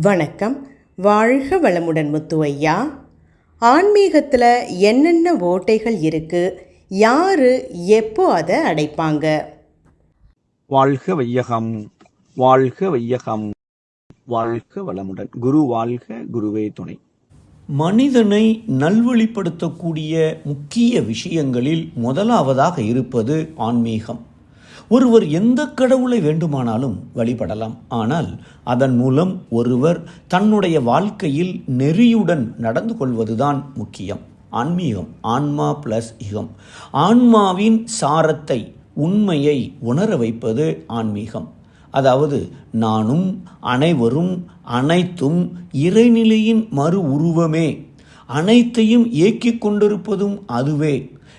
வணக்கம். வாழ்க வளமுடன் முத்து ஐயா ஆன்மீகத்தில் என்னென்ன ஓட்டைகள் இருக்கு? யாரு எப்போ அதை அடைப்பாங்க? வாழ்க வையகம் வாழ்க வையகம் வாழ்க வளமுடன். குரு வாழ்க குருவே துணை. மனிதனை நல்வழிப்படுத்தக்கூடிய முக்கிய விஷயங்களில் முதலாவதாக இருப்பது ஆன்மீகம். ஒருவர் எந்த கடவுளை வேண்டுமானாலும் வழிபடலாம். ஆனால் அதன் மூலம் ஒருவர் தன்னுடைய வாழ்க்கையில் நெறியுடன் நடந்து கொள்வதுதான் முக்கியம். ஆன்மீகம் ஆன்மா பிளஸ் யுகம் ஆன்மாவின் சாரத்தை உண்மையை உணர வைப்பது ஆன்மீகம். அதாவது நானும் அனைவரும் அனைத்தும் இறைநிலையின் மறு உருவமே. அனைத்தையும் இயக்கிக் கொண்டிருப்பதும் அதுவே.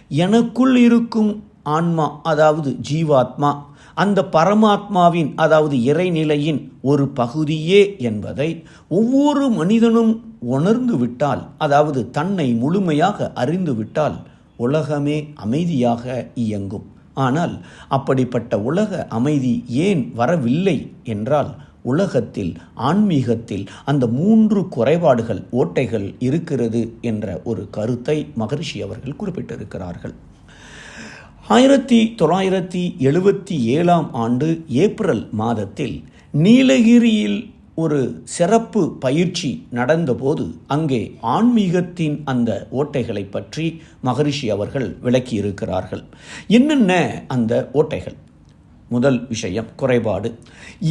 எனக்குள் இருக்கும் ஆன்மா அதாவது ஜீவாத்மா அந்த பரமாத்மாவின் அதாவது இறைநிலையின் ஒரு பகுதியே என்பதை ஒவ்வொரு மனிதனும் உணர்ந்து விட்டால் அதாவது தன்னை முழுமையாக அறிந்து விட்டால் உலகமே அமைதியாக இயங்கும். ஆனால் அப்படிப்பட்ட உலக அமைதி ஏன் வரவில்லை என்றால் உலகத்தில் ஆன்மீகத்தில் அந்த மூன்று குறைபாடுகள் ஓட்டைகள் இருக்கிறது என்ற ஒரு கருத்தை மகரிஷி அவர்கள் குறிப்பிட்டிருக்கிறார்கள். ஆயிரத்தி தொள்ளாயிரத்தி எழுபத்தி ஏழாம் ஆண்டு ஏப்ரல் மாதத்தில் நீலகிரியில் ஒரு சிறப்பு பயிற்சி நடந்தபோது அங்கே ஆன்மீகத்தின் அந்த ஓட்டைகளை பற்றி மகரிஷி அவர்கள் விளக்கியிருக்கிறார்கள். என்னென்ன அந்த ஓட்டைகள்? முதல் விஷயம் குறைபாடு.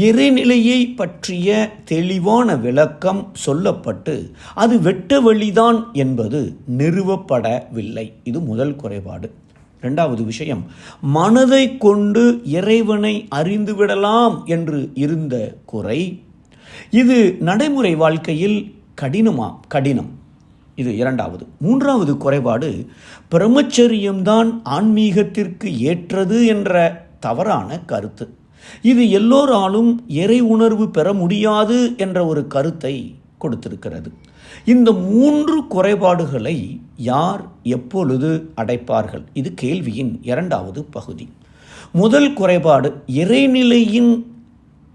இறைநிலையை பற்றிய தெளிவான விளக்கம் சொல்லப்பட்டு அது வெட்ட வழிதான் என்பது நிறுவப்படவில்லை. இது முதல் குறைபாடு. ரெண்டாவது விஷயம் மனதை கொண்டு இறைவனை அறிந்துவிடலாம் என்று இருந்த குறை இது நடைமுறை வாழ்க்கையில் கடினமா கடினம். இது இரண்டாவது. மூன்றாவது குறைபாடு பிரம்மச்சரியம்தான் ஆன்மீகத்திற்கு ஏற்றது என்ற தவறான கருத்து. இது எல்லோராலும் இறை உணர்வு பெற முடியாது என்ற ஒரு கருத்தை கொடுத்திருக்கிறது. இந்த மூன்று குறைபாடுகளை யார் எப்பொழுது அடைப்பார்கள்? இது கேள்வியின் இரண்டாவது பகுதி. முதல் குறைபாடு இறைநிலையின்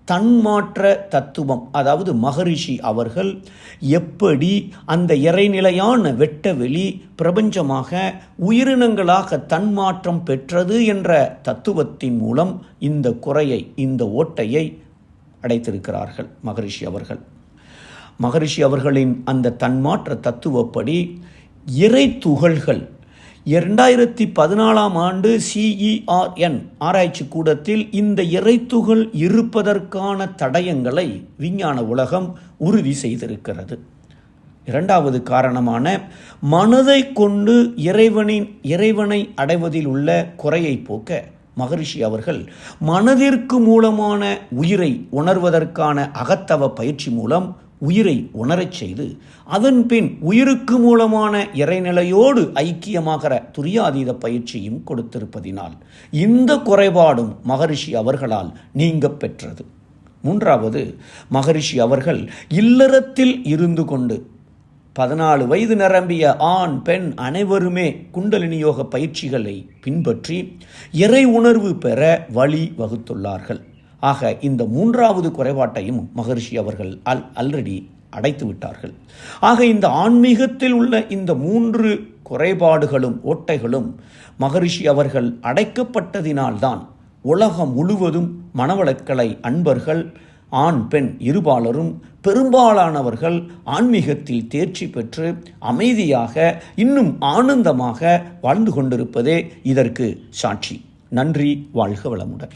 தன்மாற்ற தத்துவம் அதாவது மகரிஷி அவர்கள் எப்படி அந்த இறைநிலையான வெட்டவெளி பிரபஞ்சமாக உயிரினங்களாக தன்மாற்றம் பெற்றது என்ற தத்துவத்தின் மூலம் இந்த குறையை இந்த ஓட்டையை அடைத்திருக்கிறார்கள் மகரிஷி அவர்கள். மகரிஷி அவர்களின் அந்த தன்மாற்ற தத்துவப்படி இறை துகள்கள். இரண்டாயிரத்தி பதினாலாம் ஆண்டு சிஇஆர்என் ஆராய்ச்சி கூடத்தில் இந்த இறைத்துகள் இருப்பதற்கான தடயங்களை விஞ்ஞான உலகம் உறுதி செய்திருக்கிறது. இரண்டாவது காரணமான மனதை கொண்டு இறைவனின் இறைவனை அடைவதில் உள்ள குறையை போக்க மகரிஷி அவர்கள் மனதிற்கு மூலமான உயிரை உணர்வதற்கான அகத்தவ பயிற்சி மூலம் உயிரை உணரச் செய்து அதன் பின் உயிருக்கு மூலமான இறைநிலையோடு ஐக்கியமாகிற துரியாதீத பயிற்சியும் கொடுத்திருப்பதினால் இந்த குறைபாடும் மகரிஷி அவர்களால் நீங்க பெற்றது. மூன்றாவது மகரிஷி அவர்கள் இல்லறத்தில் இருந்து கொண்டு பதினாலு வயது நிரம்பிய ஆண் பெண் அனைவருமே குண்டலினி யோக பயிற்சிகளை பின்பற்றி இறை உணர்வு பெற வழி வகுத்துள்ளார்கள். ஆக இந்த மூன்றாவது குறைபாட்டையும் மகரிஷி அவர்கள் அல் ஆல்ரெடி அடைத்து விட்டார்கள் ஆக இந்த ஆன்மீகத்தில் உள்ள இந்த மூன்று குறைபாடுகளும் ஓட்டைகளும் மகரிஷி அவர்கள் அடைக்கப்பட்டதினால்தான் உலகம் முழுவதும் மனவளக்கலை அன்பர்கள் ஆண் பெண் இருபாலரும் பெரும்பாலானவர்கள் ஆன்மீகத்தில் தேர்ச்சி பெற்று அமைதியாக இன்னும் ஆனந்தமாக வாழ்ந்து கொண்டிருப்பதே இதற்கு சாட்சி. நன்றி வாழ்க வளமுடன்.